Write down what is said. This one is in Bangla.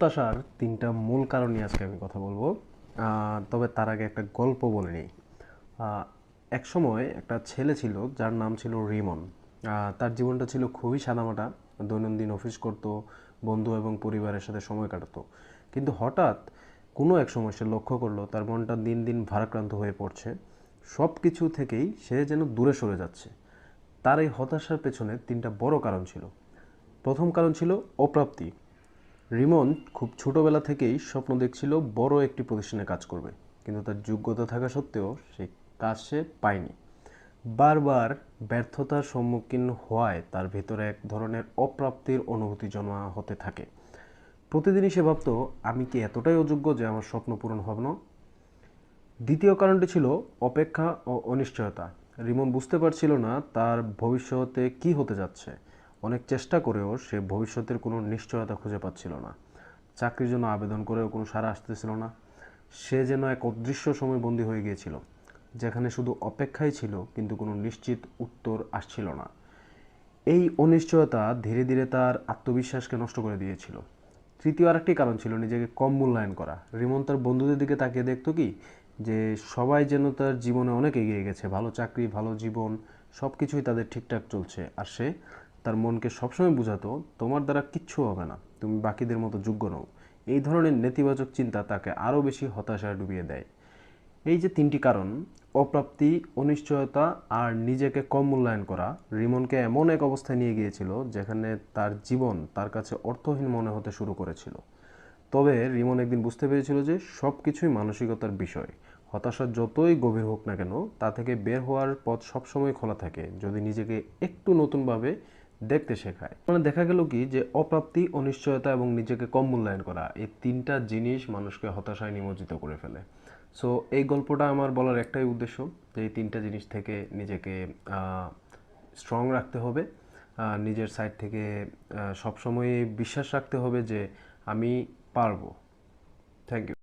হতাশার তিনটা মূল কারণ নিয়ে আজকে আমি কথা বলব। তবে তার আগে একটা গল্প বলে নিই। এক সময় একটা ছেলে ছিল, যার নাম ছিল রিমন। তার জীবনটা ছিল খুবই সাদামাটা। দৈনন্দিন অফিস করত, বন্ধু এবং পরিবারের সাথে সময় কাটাতো। কিন্তু হঠাৎ কোনো এক সময় সে লক্ষ্য করল, তার মনটা দিন দিন ভারাক্রান্ত হয়ে পড়ছে। সব কিছু থেকেই সে যেন দূরে সরে যাচ্ছে। তার এই হতাশার পেছনে তিনটা বড় কারণ ছিল। প্রথম কারণ ছিল অপ্রাপ্তি। রিমন খুব ছোটবেলা থেকেই স্বপ্ন দেখছিল বড় একটি প্রতিষ্ঠানে কাজ করবে। কিন্তু তার যোগ্যতা থাকা সত্ত্বেও সে কাজ সে পায়নি। বারবার ব্যর্থতার সম্মুখীন হওয়ায় তার ভেতরে এক ধরনের অপ্রাপ্তির অনুভূতি জমা হতে থাকে। প্রতিদিনই সে ভাবতো, আমি কি এতটাই অযোগ্য যে আমার স্বপ্ন পূরণ হবে না? দ্বিতীয় কারণটি ছিল অপেক্ষা ও অনিশ্চয়তা। রিমন বুঝতে পারছিল না তার ভবিষ্যতে কি হতে যাচ্ছে। অনেক চেষ্টা করেও সে ভবিষ্যতের কোনো নিশ্চয়তা খুঁজে পাচ্ছিল না। চাকরির জন্য আবেদন করেও কোনো সাড়া আসতেছিল না। সে যেন এক অদৃশ্য সময় বন্দী হয়ে গিয়েছিল, যেখানে শুধু অপেক্ষাই ছিল কিন্তু কোনো নিশ্চিত উত্তর আসছিল না। এই অনিশ্চয়তা ধীরে ধীরে তার আত্মবিশ্বাসকে নষ্ট করে দিয়েছিল। তৃতীয় আরেকটি কারণ ছিল নিজেকে কম মূল্যায়ন করা। রিমন তার বন্ধুদের দিকে তাকিয়ে দেখতো কি, যে সবাই যেন তার জীবনে অনেক এগিয়ে গেছে। ভালো চাকরি, ভালো জীবন সব কিছুই তাদের ঠিকঠাক চলছে। আর সে তার মনকে সবসময় বোঝাতো, তোমার দ্বারা কিচ্ছু হবে না, তুমি বাকিদের মতো যোগ্য নও। এই ধরনের নেতিবাচক চিন্তা তাকে আরও বেশি হতাশায় ডুবিয়ে দেয়। এই যে তিনটি কারণ, অপ্রাপ্তি, অনিশ্চয়তা আর নিজেকে কম মূল্যায়ন করা, রিমনকে এমন এক অবস্থায় নিয়ে গিয়েছিল যেখানে তার জীবন তার কাছে অর্থহীন মনে হতে শুরু করেছিল। তবে রিমন একদিন বুঝতে পেরেছিল যে সব কিছুই মানসিকতার বিষয়। হতাশা যতই গভীর হোক না কেন, তা থেকে বের হওয়ার পথ সবসময় খোলা থাকে। যদি নিজেকে একটু নতুনভাবে দেখতে শেখায়। মানে দেখা গেল কি যে অপ্রাপ্তি, অনিশ্চয়তা এবং নিজেকে কম মূল্যায়ন করা, এই তিনটা জিনিস মানুষকে হতাশায় নিমজ্জিত করে ফেলে। সো এই গল্পটা আমার বলার একটাই উদ্দেশ্য যে এই তিনটা জিনিস থেকে নিজেকে স্ট্রং রাখতে হবে। নিজের সাইড থেকে সবসময় বিশ্বাস রাখতে হবে যে আমি পারব। Thank you